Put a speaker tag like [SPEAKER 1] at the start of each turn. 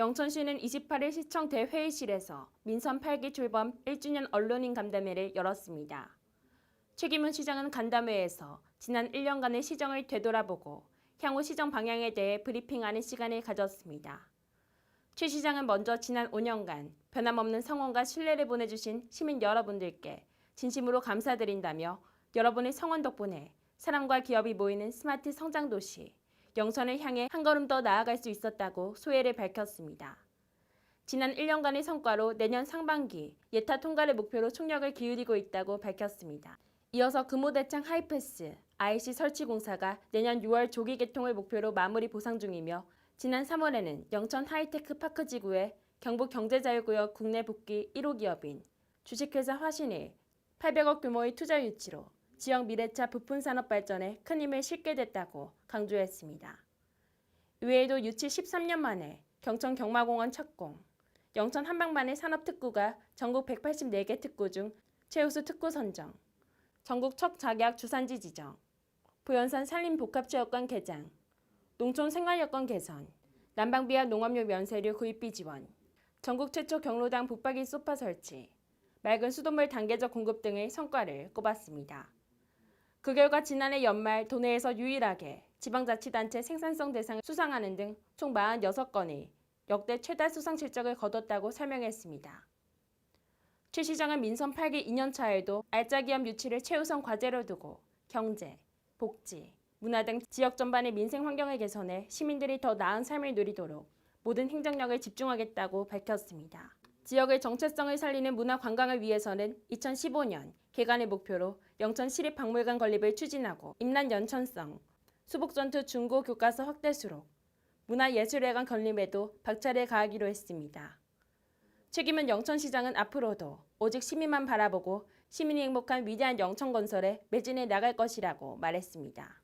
[SPEAKER 1] 영천시는 28일 시청 대회의실에서 민선 8기 출범 1주년 언론인 간담회를 열었습니다. 최기문 시장은 간담회에서 지난 1년간의 시정을 되돌아보고 향후 시정 방향에 대해 브리핑하는 시간을 가졌습니다. 최 시장은 먼저 지난 5년간 변함없는 성원과 신뢰를 보내주신 시민 여러분들께 진심으로 감사드린다며 여러분의 성원 덕분에 사람과 기업이 모이는 스마트 성장 도시, 영천을 향해 한 걸음 더 나아갈 수 있었다고 소회를 밝혔습니다. 지난 1년간의 성과로 내년 상반기 예타 통과를 목표로 총력을 기울이고 있다고 밝혔습니다. 이어서 금호대창 하이패스 IC 설치 공사가 내년 6월 조기 개통을 목표로 마무리 보상 중이며 지난 3월에는 영천 하이테크 파크 지구에 경북 경제자유구역 국내 복귀 1호 기업인 주식회사 화신이 800억 규모의 투자 유치로 지역 미래차 부품 산업 발전에 큰 힘을 실게 됐다고 강조했습니다. 이외에도 유치 13년 만에 경천 경마공원 착공, 영천 한방만의 산업특구가 전국 184개 특구 중 최우수 특구 선정, 전국 첫 작약 주산지 지정, 보현산 산림복합체육관 개장, 농촌 생활여건 개선, 난방비와 농업용 면세류 구입비 지원, 전국 최초 경로당 붙박이 소파 설치, 맑은 수돗물 단계적 공급 등의 성과를 꼽았습니다. 그 결과 지난해 연말 도내에서 유일하게 지방자치단체 생산성 대상을 수상하는 등 총 46건의 역대 최다 수상 실적을 거뒀다고 설명했습니다. 최 시장은 민선 8기 2년차에도 알짜 기업 유치를 최우선 과제로 두고 경제, 복지, 문화 등 지역 전반의 민생 환경을 개선해 시민들이 더 나은 삶을 누리도록 모든 행정력을 집중하겠다고 밝혔습니다. 지역의 정체성을 살리는 문화 관광을 위해서는 2015년 개관의 목표로 영천 시립박물관 건립을 추진하고 임난 연천성, 수복전투 중고 교과서 확대 수록, 문화예술회관 건립에도 박차를 가하기로 했습니다. 책임은 영천시장은 앞으로도 오직 시민만 바라보고 시민이 행복한 위대한 영천 건설에 매진해 나갈 것이라고 말했습니다.